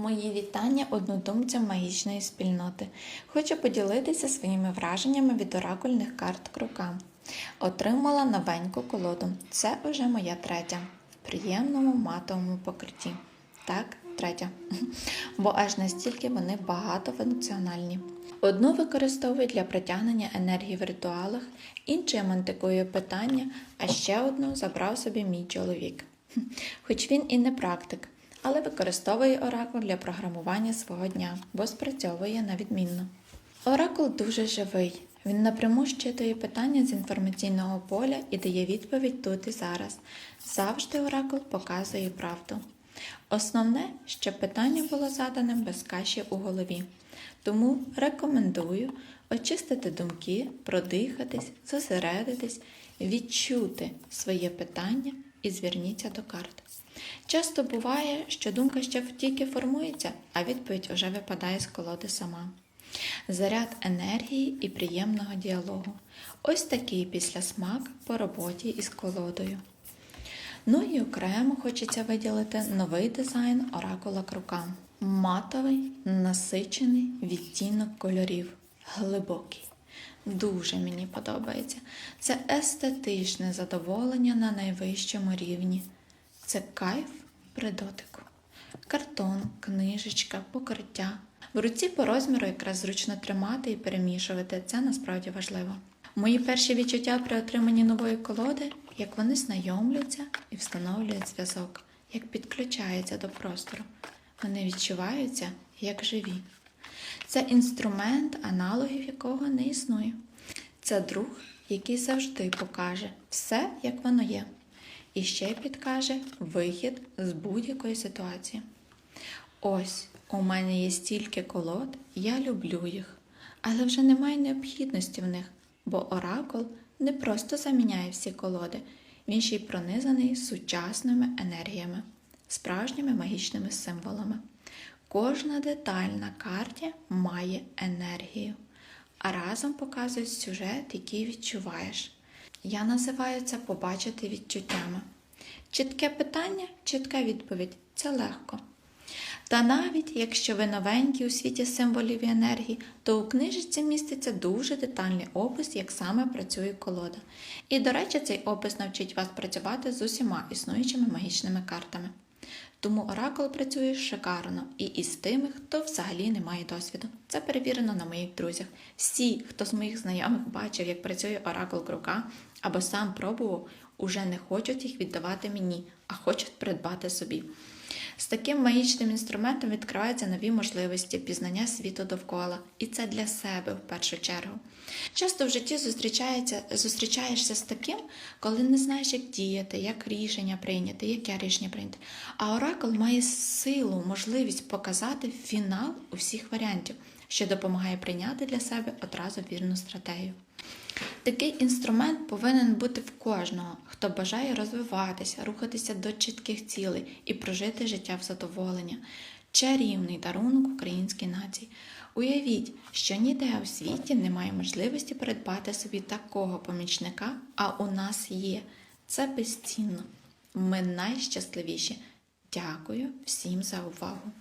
Мої вітання однодумцям магічної спільноти. Хочу поділитися своїми враженнями від оракульних карт крука. Отримала новеньку колоду. Це вже моя третя в приємному матовому покритті. Так, третя. Бо аж настільки вони багатофункціональні. Одну використовую для притягнення енергії в ритуалах, іншу я мантикую питання, а ще одну забрав собі мій чоловік. Хоч він і не практик, але використовує оракул для програмування свого дня, бо спрацьовує на відмінно. Оракул дуже живий. Він напряму щитує питання з інформаційного поля і дає відповідь тут і зараз. Завжди оракул показує правду. Основне, щоб питання було задане без каші у голові. Тому рекомендую очистити думки, продихатись, зосередитись, відчути своє питання і зверніться до карт. Часто буває, що думка ще тільки формується, а відповідь вже випадає з колоди сама. Заряд енергії і приємного діалогу. Ось такий післясмак по роботі із колодою. Ну і окремо хочеться виділити новий дизайн оракула крука. Матовий, насичений відтінок кольорів. Глибокий. Дуже мені подобається. Це естетичне задоволення на найвищому рівні. Це кайф при дотику. Картон, книжечка, покриття. В руці по розміру якраз зручно тримати і перемішувати. Це насправді важливо. Мої перші відчуття при отриманні нової колоди, як вони знайомляться і встановлюють зв'язок, як підключаються до простору. Вони відчуваються як живі. Це інструмент, аналогів якого не існує. Це друг, який завжди покаже все, як воно є, і ще підкаже вихід з будь-якої ситуації. Ось у мене є стільки колод, я люблю їх, але вже немає необхідності в них, бо оракул не просто заміняє всі колоди, він ще й пронизаний сучасними енергіями, справжніми магічними символами. Кожна деталь на карті має енергію, а разом показують сюжет, який відчуваєш. Я називаю це побачити відчуттями. Чітке питання, чітка відповідь це легко. Та навіть якщо ви новенькі у світі символів і енергії, то у книжці міститься дуже детальний опис, як саме працює колода. І, до речі, цей опис навчить вас працювати з усіма існуючими магічними картами. Тому оракул працює шикарно і із тими, хто взагалі не має досвіду. Це перевірено на моїх друзях. Всі, хто з моїх знайомих бачив, як працює оракул крука, або сам пробував, уже не хочуть їх віддавати мені, а хочуть придбати собі. З таким магічним інструментом відкриваються нові можливості пізнання світу довкола, і це для себе в першу чергу. Часто в житті зустрічається, зустрічаєшся з таким, коли не знаєш, як діяти, як рішення прийняти, яке рішення прийняти. А оракул має силу, можливість показати фінал усіх варіантів, що допомагає прийняти для себе одразу вірну стратегію. Такий інструмент повинен бути в кожного, хто бажає розвиватися, рухатися до чітких цілей і прожити життя в задоволення. Чарівний дарунок українській нації. Уявіть, що ніде у світі немає можливості придбати собі такого помічника, а у нас є. Це безцінно. Ми найщасливіші. Дякую всім за увагу!